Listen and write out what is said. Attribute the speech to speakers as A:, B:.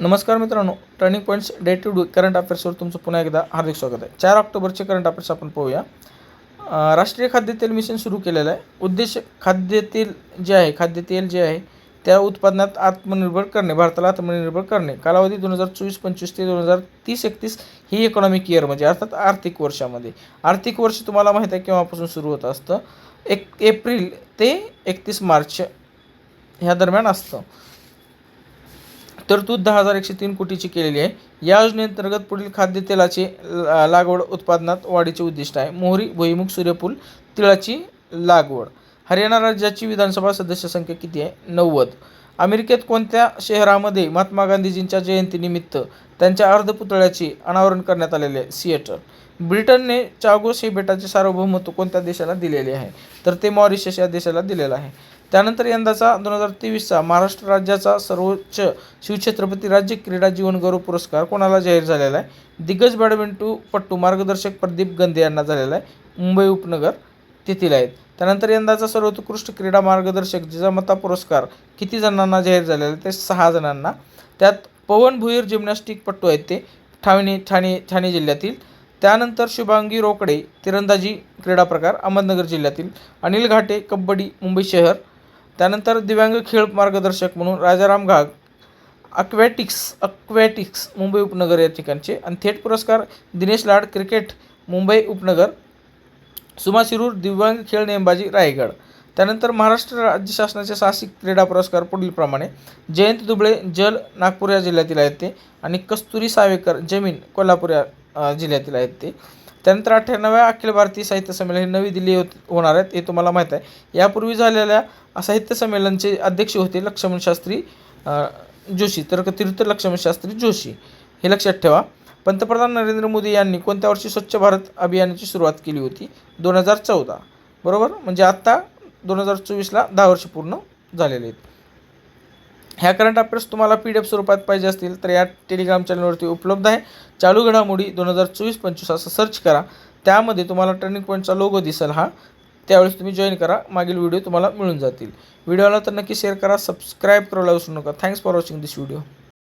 A: नमस्कार मित्रांनो turning points day to day current अफेअर्सवर तुमचं पुन्हा एकदा हार्दिक स्वागत आहे. चार ऑक्टोबरचे करंट अफेअर्स आपण पाहूया. राष्ट्रीय खाद्यतेल मिशन सुरू केलेलं आहे. उद्देश खाद्यतेल जे आहे खाद्यतेल जे आहे त्या उत्पादनात आत्मनिर्भर करणे भारताला आत्मनिर्भर करणे. कालावधी दोन हजार चोवीस पंचवीस ते दोन हजार तीस एकतीस ही इकॉनॉमिक इयर म्हणजे अर्थात आर्थिक वर्षामध्ये. आर्थिक वर्ष तुम्हाला माहीत आहे केव्हापासून सुरू होत असतं? एक एप्रिल ते एकतीस मार्च ह्या दरम्यान असतं. तरतूद दहा हजार एकशे तीन कोटीची केलेली आहे. या योजनेअंतर्गत पुढील खाद्यतेलाचे ला- लागवड उत्पादनात वाढीचे उद्दिष्ट आहे. मोहरी भुईमुग सूर्यफूल तिळाची लागवड. हरियाणा राज्याची विधानसभा सदस्य संख्या किती आहे? नव्वद. अमेरिकेत कोणत्या शहरामध्ये महात्मा गांधीजींच्या जयंतीनिमित्त त्यांच्या अर्धपुतळ्याचे अनावरण करण्यात आलेले आहे? सिएटर ब्रिटनने चागोस हे बेटाचे सार्वभौमत्व कोणत्या देशाला दिलेले आहे? तर ते मॉरिशस या देशाला दिलेलं आहे. त्यानंतर यंदाचा दोन हजार तेवीसचा महाराष्ट्र राज्याचा सर्वोच्च शिवछत्रपती राज्य क्रीडा जीवन गौरव पुरस्कार कोणाला जाहीर झालेला आहे? दिग्गज बॅडमिंटनपटू मार्गदर्शक प्रदीप गंधे यांना झालेला आहे. मुंबई उपनगर तेथील आहेत. त्यानंतर यंदाचा सर्वोत्कृष्ट क्रीडा मार्गदर्शक जिजामाता पुरस्कार किती जणांना जाहीर झालेला आहे? ते सहा जणांना. त्यात पवन भुईर जिम्नॅस्टिकपटू आहेत ते ठाणे ठाणे ठाणे जिल्ह्यातील. त्यानंतर शुभांगी रोकडे तिरंदाजी क्रीडा प्रकार अहमदनगर जिल्ह्यातील. अनिल घाटे कबड्डी मुंबई शहर त्यानंतर दिव्यांग खेळ मार्गदर्शक म्हणून राजाराम घाग अक्वॅटिक्स अक्वॅटिक्स मुंबई उपनगर या ठिकाणचे. आणि थेट पुरस्कार दिनेश लाड क्रिकेट मुंबई उपनगर सुमा शिरूर दिव्यांग खेळ नेमबाजी रायगड. त्यानंतर महाराष्ट्र राज्य शासनाचे साहसिक क्रीडा पुरस्कार पुढीलप्रमाणे जयंत दुबळे जल नागपूर या जिल्ह्यातील आहेत ते. आणि कस्तुरी सावेकर जमीन कोल्हापूर या जिल्ह्यातील आहेत ते. त्यानंतर अठ्ठ्याण्णव्या अखिल भारतीय साहित्य संमेलन हे नवी दिल्ली होत होणार आहेत हे तुम्हाला माहीत आहे. यापूर्वी झालेल्या साहित्य संमेलनचे अध्यक्ष होते लक्ष्मण शास्त्री जोशी. तर तीर्थ लक्ष्मण शास्त्री जोशी. हे लक्षात ठेवा. पंतप्रधान नरेंद्र मोदी यांनी कोणत्या वर्षी स्वच्छ भारत अभियानाची सुरुवात केली होती? दोन हजार चौदा. बरोबर? म्हणजे आत्ता दोन हजार चोवीसला दहा वर्ष पूर्ण झालेले आहेत. ह्या करंट अफेअर्स तुम्हाला पी डी एफ स्वरूपात पाहिजे असतील तर या टेलिग्राम चॅनलवरती उपलब्ध आहे. चालू घडामोडी दोन हजार चोवीस पंचवीस असं सर्च करा. त्यामध्ये तुम्हाला टर्निंग पॉईंटचा लोगो दिसेल हा. त्यावेळेस तुम्ही जॉईन करा. मागील व्हिडिओ तुम्हाला मिळून जातील. व्हिडिओला तर नक्की शेअर करा. सबस्क्राईब करायला विसरू नका. Thanks for watching this video